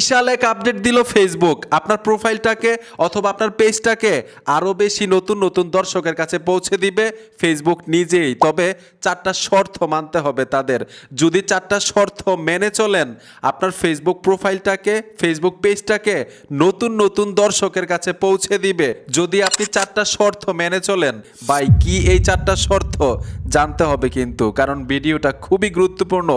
বিশাল এক আপডেট দিল ফেসবুক আপনার প্রোফাইলটাকে অথবা আপনার পেজটাকে আরও বেশি নতুন নতুন দর্শকের কাছে পৌঁছে দিবে ফেসবুক নিজেই। তবে চারটা শর্ত মানতে হবে তাদের। যদি চারটা শর্ত মেনে চলেন, আপনার ফেসবুক প্রোফাইলটাকে ফেসবুক পেজটাকে নতুন নতুন দর্শকের কাছে পৌঁছে দিবে। যদি আপনি চারটা শর্ত মেনে চলেন বাই কি এই চারটা শর্ত? জানতে হবে কিন্তু, কারণ ভিডিওটা খুবই গুরুত্বপূর্ণ।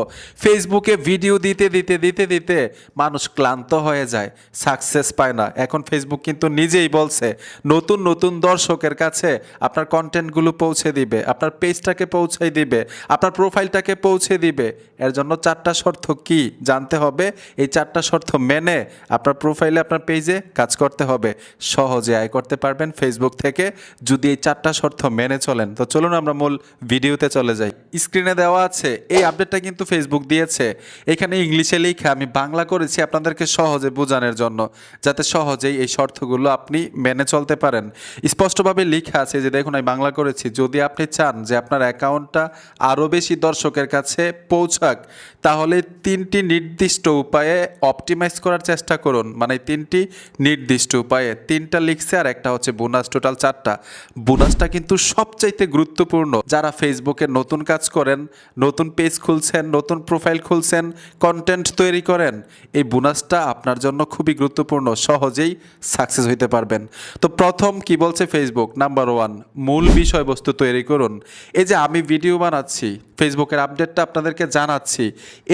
ফেসবুকে ভিডিও দিতে দিতে দিতে দিতে মানুষ ক্লান্ত হয়ে যায় সাকসেস পায় না। এখন ফেসবুক কিন্তু নিজেই বলছে, নতুন নতুন দর্শকের কাছে আপনার কন্টেন্টগুলো পৌঁছে দিবে, আপনার পেজটাকে পৌঁছে দিবে, আপনার প্রোফাইলটাকে পৌঁছে দিবে। এর জন্য চারটা শর্ত কি জানতে হবে? এই চারটা শর্ত মেনে আপনার প্রোফাইলে আপনার পেজে কাজ করতে হবে। সহজে আয় করতে পারবেন ফেসবুক থেকে, যদি এই চারটা শর্ত মেনে চলেন। তো চলুন আমরা মূল ভিডিওতে চলে যাই। স্ক্রিনে দেওয়া আছে, এই আপডেটটা কিন্তু ফেসবুক দিয়েছে। এখানে ইংলিশে লিখে, আমি বাংলা করেছি আপনাদেরকে সহজে বোঝানোর জন্য, যাতে সহজেই এই শর্তগুলো আপনি মেনে চলতে পারেন। স্পষ্টভাবে লিখা আছে যে, দেখুন, আমি বাংলা করেছি। যদি আপনি চান যে আপনার অ্যাকাউন্টটা আরও বেশি দর্শকের কাছে পৌঁছাক, তাহলে তিনটি নির্দিষ্ট উপায়ে অপটিমাইজ করার চেষ্টা করুন। মানে তিনটি নির্দিষ্ট উপায়ে। তিনটা লিখছে আর একটা হচ্ছে বোনাস। টোটাল চারটা। বোনাসটা কিন্তু সবচাইতে গুরুত্বপূর্ণ। যারা ফেসবুকে নতুন কাজ করেন, নতুন পেজ খুলছেন, নতুন প্রোফাইল খুলছেন কন্টেন্ট তৈরি করেন, এই বোনাসটা আপনার জন্য খুবই গুরুত্বপূর্ণ, সহজেই সাকসেস হইতে পারবেন। তো প্রথম কি বলছে ফেসবুক নাম্বার ওয়ান মূল বিষয়বস্তু তৈরি করুন। এই যে আমি ভিডিও বানাচ্ছি ফেসবুকের আপডেটটা আপনাদেরকে জানাচ্ছি,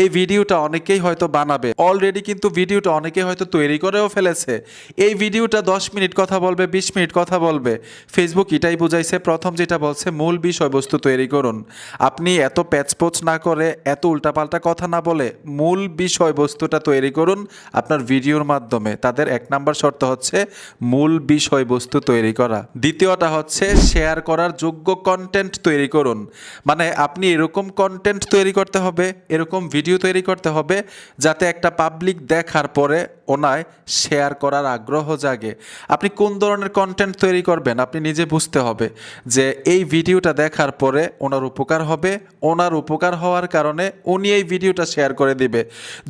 এই ভিডিওটা অনেকেই হয়তো বানাবে। অলরেডি কিন্তু ভিডিওটা অনেকেই হয়তো তৈরি করেও ফেলেছে। এই ভিডিওটা দশ মিনিট কথা বলবে, বিশ মিনিট কথা বলবে। ফেসবুক এটাই বুঝাইছে, প্রথম যেটা বলছে, মূল বিষয়বস্তু তৈরি করুন। আপনি এত প্যাচপোচ না করে এত উল্টাপাল্টা কথা না বলে মূল বিষয়বস্তুটা তৈরি করুন আপনার ভিডিওর মাধ্যমে। তাদের এক নাম্বার শর্ত হচ্ছে মূল বিষয়বস্তু তৈরি করা। দ্বিতীয়টা হচ্ছে শেয়ার করার যোগ্য কন্টেন্ট তৈরি করুন। মানে আপনি এরকম কন্টেন্ট তৈরি করতে হবে, এরকম ভিডিও তৈরি করতে হবে যাতে একটা পাবলিক দেখার পরে ওনায় শেয়ার করার আগ্রহ জাগে। আপনি কোন ধরনের কন্টেন্ট তৈরি করবেন? আপনি নিজে বুঝতে হবে যে এই ভিডিওটা দেখার পরে ওনার উপকার হবে, ওনার উপকার হওয়ার কারণে উনি এই ভিডিওটা শেয়ার করে দিবে।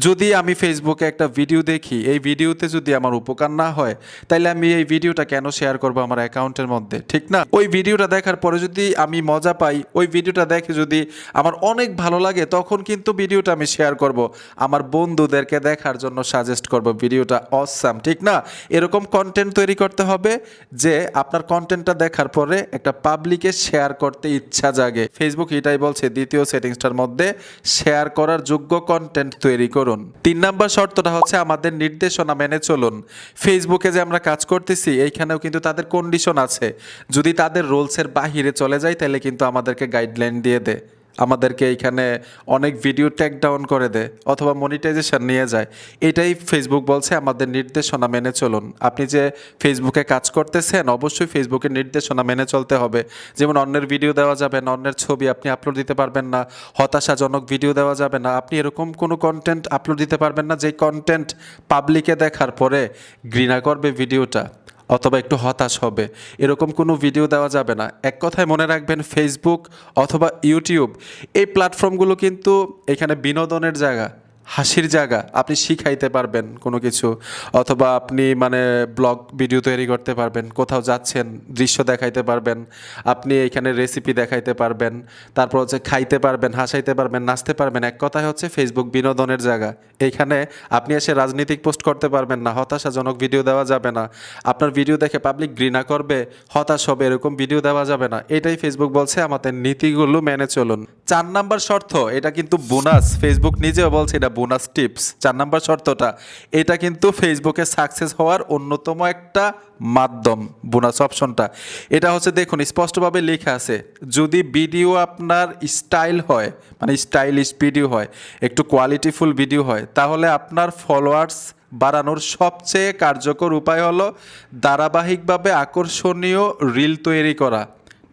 যদি আমি ফেসবুকে একটা ভিডিও দেখি, এই ভিডিওতে যদি আমার উপকার না হয় তাহলে আমি এই ভিডিওটা কেন শেয়ার করব আমার অ্যাকাউন্টের মধ্যে? ঠিক না? ওই ভিডিওটা দেখার পরে যদি আমি মজা পাই, ওই ভিডিওটা দেখে যদি আমার অনেক ভালো লাগে, তখন কিন্তু ভিডিওটা আমি শেয়ার করব। আমার বন্ধুদেরকে দেখার জন্য সাজেস্ট করব ভিডিওটা অসাম ঠিক না? এরকম কন্টেন্ট তৈরি করতে হবে যে আপনার কন্টেন্টটা দেখার পরে একটা পাবলিকে শেয়ার করতে ইচ্ছা জাগে। ফেসবুক এটাই বলছে দ্বিতীয় সেটিংসটার মধ্যে শেয়ার করার যোগ্য কন্টেন্ট তৈরি করুন। তিন নাম্বার শর্তটা হচ্ছে আমাদের নির্দেশনা মেনে চলুন। ফেসবুকে যে আমরা কাজ করতেছি, এইখানেও কিন্তু তাদের কন্ডিশন আছে। যদি তাদের রোলসের বাহিরে চলে যায়, তাহলে কিন্তু আমাদেরকে গাইডলাইন দিয়ে দেয় আমাদেরকে এইখানে অনেক ভিডিও ট্যাগ ডাউন করে দেয় অথবা মনিটাইজেশন নিয়ে যায়। এটাই ফেসবুক বলছে আমাদের নির্দেশনা মেনে চলুন। আপনি যে ফেসবুকে কাজ করতেছেন, অবশ্যই ফেসবুকের নির্দেশনা মেনে চলতে হবে। যেমন অন্যের ভিডিও দেওয়া যাবে না, অন্যের ছবি আপনি আপলোড দিতে পারবেন না, হতাশাজনক ভিডিও দেওয়া যাবে না। আপনি এরকম কোনো কন্টেন্ট আপলোড দিতে পারবেন না, যে কন্টেন্ট পাবলিকে দেখার পরে ঘৃণা করবে ভিডিওটা অথবা একটু হতাশ হবে। এরকম কোনো ভিডিও দেওয়া যাবে না। এক কথায় মনে রাখবেন ফেসবুক অথবা ইউটিউব এই প্ল্যাটফর্মগুলো কিন্তু এখানে বিনোদনের জায়গা। হাসির জায়গা, আপনি শিখাইতে পারবেন কোনো কিছু। অথবা আপনি মানে ব্লগ ভিডিও তৈরি করতে পারবেন, কোথাও যাচ্ছেন, দৃশ্য দেখাইতে পারবেন, আপনি এখানে রেসিপি দেখাইতে পারবেন, তারপর হচ্ছে খাইতে পারবেন, হাসাইতে পারবেন, নাচতে পারবেন। এক কথায় হচ্ছে ফেসবুক বিনোদনের জায়গা। এইখানে আপনি এসে রাজনৈতিক পোস্ট করতে পারবেন না, হতাশাজনক ভিডিও দেওয়া যাবে না। আপনার ভিডিও দেখে পাবলিক ঘৃণা করবে, হতাশ হবে, এরকম ভিডিও দেওয়া যাবে না। এটাই ফেসবুক বলছে আমাদের নীতিগুলো মেনে চলুন। চার নাম্বার শর্ত, এটা কিন্তু বোনাস ফেসবুক নিজেও বলছে এটা বোনাস টিপস চার নাম্বার শর্তটা, এটা কিন্তু ফেসবুকে সাকসেস হওয়ার অন্যতম একটা মাধ্যম বোনাস অপশনটা এটা হচ্ছে দেখুন, স্পষ্টভাবে লেখা আছে, যদি ভিডিও আপনার স্টাইল হয় মানে স্টাইলিশ ভিডিও হয়, একটু কোয়ালিটিফুল ভিডিও হয়, তাহলে আপনার ফলোয়ার্স বাড়ানোর সবচেয়ে কার্যকর উপায় হলো ধারাবাহিকভাবে আকর্ষণীয় রিল তৈরি করা।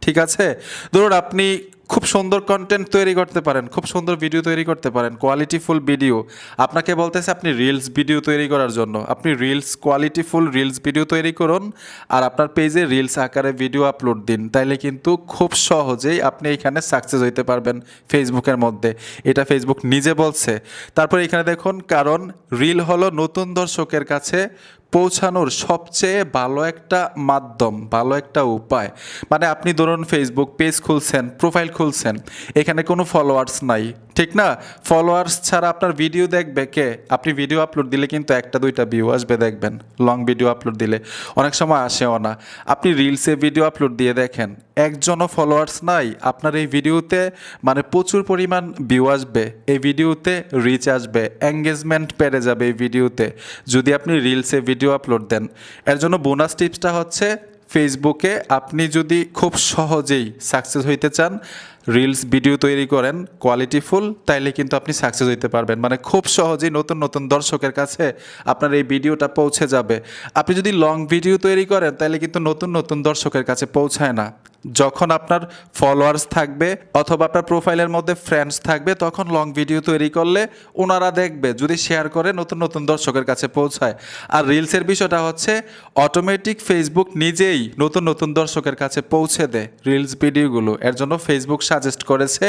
ঠিক আছে? ধরুন আপনি খুব সুন্দর কন্টেন্ট তৈরি করতে পারেন, খুব সুন্দর ভিডিও তৈরি করতে পারেন কোয়ালিটিফুল ভিডিও আপনাকে বলতেছে, আপনি রিলস ভিডিও তৈরি করার জন্য। আপনি রিলস কোয়ালিটিফুল রিলস ভিডিও তৈরি করুন আর আপনার পেজে রিলস আকারে ভিডিও আপলোড দিন। তাইলে কিন্তু খুব সহজেই আপনি এখানে সাকসেস হইতে পারবেন ফেসবুকের মধ্যে। এটা ফেসবুক নিজে বলছে। তারপর এখানে দেখুন, কারণ রিল হলো নতুন দর্শকের কাছে পৌঁছানোর সবচেয়ে ভালো একটা মাধ্যম, ভালো একটা উপায়। মানে আপনি ধরুন ফেসবুক পেজ খুলছেন প্রোফাইল খুলছেন, এখানে কোনো ফলোয়ার্স নাই। ঠিক না? ফলোয়ার্স ছাড়া আপনার ভিডিও দেখবে কে? আপনি ভিডিও আপলোড দিলে কিন্তু একটা দুইটা ভিউ আসবে, দেখবেন। লং ভিডিও আপলোড দিলে। অনেক সময় আসেও না। আপনি রিলসে ভিডিও আপলোড দিয়ে দেখেন। একজনও ফলোয়ার্স নাই। আপনার এই ভিডিওতে মানে প্রচুর পরিমাণ ভিউ আসবে। এই ভিডিওতে রিচ আসবে। এঙ্গেজমেন্ট পেরে যাবে এই ভিডিওতে যদি আপনি রিলসে ভিডিও আপলোড দেন। এর জন্য বোনাস টিপসটা হচ্ছে ফেসবুকে আপনি যদি খুব সহজেই সাকসেস হইতে চান রিলস ভিডিও তৈরি করেন কোয়ালিটিফুল তাইলে কিন্তু আপনি সাকসেস হইতে পারবেন। মানে খুব সহজেই নতুন নতুন দর্শকের কাছে আপনার এই ভিডিওটা পৌঁছে যাবে। আপনি যদি লং ভিডিও তৈরি করেন তাহলে কিন্তু নতুন নতুন দর্শকের কাছে পৌঁছায় না। যখন আপনার ফলোয়ার্স থাকবে অথবা আপনার প্রোফাইলের মধ্যে ফ্রেন্ডস থাকবে, তখন লং ভিডিও তৈরি করলে ওনারা দেখবে, যদি শেয়ার করে, নতুন নতুন দর্শকের কাছে পৌঁছায়। আর রিলসের বিষয়টা হচ্ছে অটোমেটিক ফেসবুক নিজেই নতুন নতুন দর্শকের কাছে পৌঁছে দেয় রিলস ভিডিওগুলো এর জন্য ফেসবুক সাজেস্ট করেছে,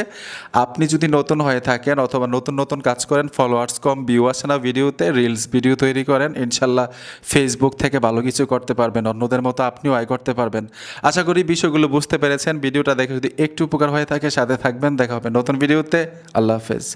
আপনি যদি নতুন হয়ে থাকেন অথবা নতুন নতুন কাজ করেন ফলোয়ার্স কম ভিউ আসে না ভিডিওতে রিলস ভিডিও তৈরি করেন, ইনশাল্লাহ ফেসবুক থেকে ভালো কিছু করতে পারবেন, অন্যদের মতো আপনিও আয় করতে পারবেন। আশা করি বিষয়গুলো বুঝতে পেরেছেন, ভিডিওটা দেখে যদি একটু উপকার হয়ে থাকে, সাথে থাকবেন, দেখা হবে নতুন ভিডিওতে আল্লাহ হাফেজ।